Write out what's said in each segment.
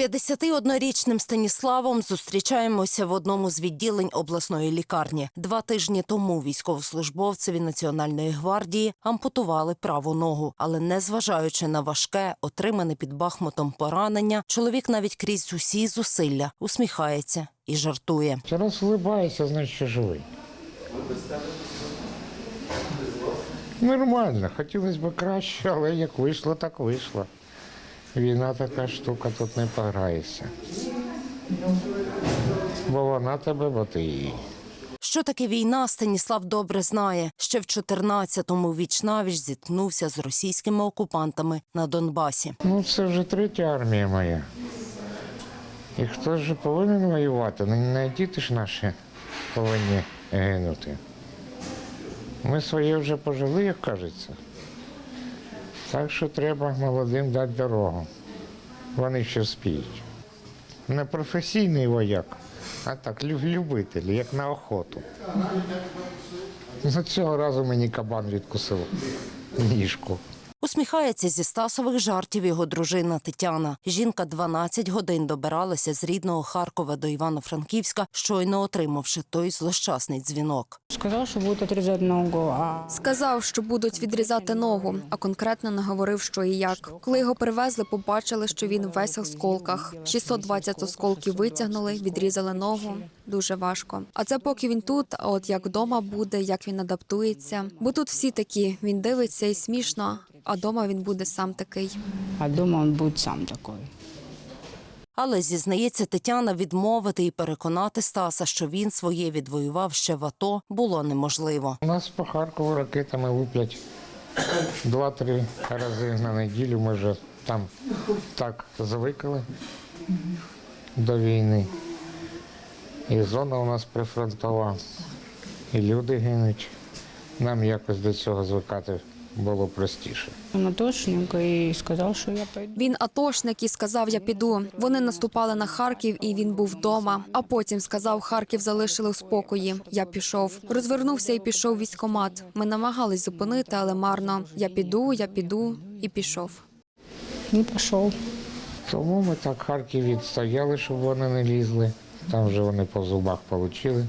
51-річним Станіславом зустрічаємося в одному з відділень обласної лікарні. Два тижні тому військовослужбовцеві Національної гвардії ампутували праву ногу, але незважаючи на важке, отримане під Бахмутом поранення, чоловік навіть крізь усі зусилля усміхається і жартує. Раз улыбається, значить що живий. Нормально, хотілося б краще, але як вийшло, так вийшло. Війна така штука, тут не пограєшся. Бо вона тебе, бо ти її. Що таке війна, Станіслав добре знає. Ще в 14-му віч-навіч зіткнувся з російськими окупантами на Донбасі. Ну, це вже третя армія моя. І хто ж повинен воювати? Не діти ж наші повинні гинути. Ми своє вже пожили, як кажеться. Так що треба молодим дати дорогу. Вони ще спіють. Не професійний вояк, а так лю- любитель, як на охоту. Ну, цього разу мені кабан відкусив ніжку. Усміхається зі Стасових жартів його дружина Тетяна. Жінка 12 годин добиралася з рідного Харкова до Івано-Франківська, щойно отримавши той злощасний дзвінок. Сказал, что будет отрезать ногу, а Сказав, що будуть відрізати ногу, а конкретно не говорив, що і як. Коли його привезли, побачили, що він весь в осколках. 620 осколків витягнули, відрізали ногу. Дуже важко. А це поки він тут. А от як вдома буде, як він адаптується. Бо тут всі такі. Він дивиться і смішно, а вдома він буде сам такий. а дома он будет сам такой. Але зізнається Тетяна, відмовити і переконати Стаса, що він своє відвоював ще в АТО, було неможливо. У нас по Харкову ракетами луплять два-три рази на неділю. Ми вже там так звикли до війни. І зона у нас прифронтова, і люди гинуть. Нам якось до цього звикати було простіше. Он атошник и сказал, что я пойду. Він атошник і сказав: Я піду. Вони наступали на Харків, і він був вдома. А потім сказав, Харків залишили в спокої. Я пішов. Розвернувся і пішов в військкомат. Ми намагались зупинити, але марно. Я піду, я піду і пішов. И пошел. Тому ми так Харків відстояли, щоб вони не лізли. Там вже вони по зубах отримали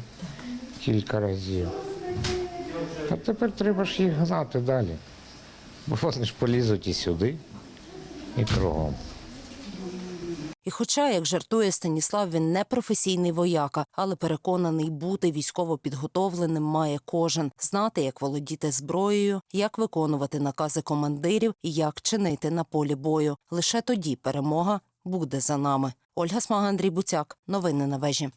кілька разів. А тепер треба ж їх гнати далі. Бо вони ж полізуть і сюди, і кругом. І хоча, як жартує Станіслав, він не професійний вояка, але переконаний, бути військово підготовленим має кожен, знати, як володіти зброєю, як виконувати накази командирів і як чинити на полі бою. Лише тоді перемога буде за нами. Ольга Смага, Андрій Буцяк. Новини на вежі.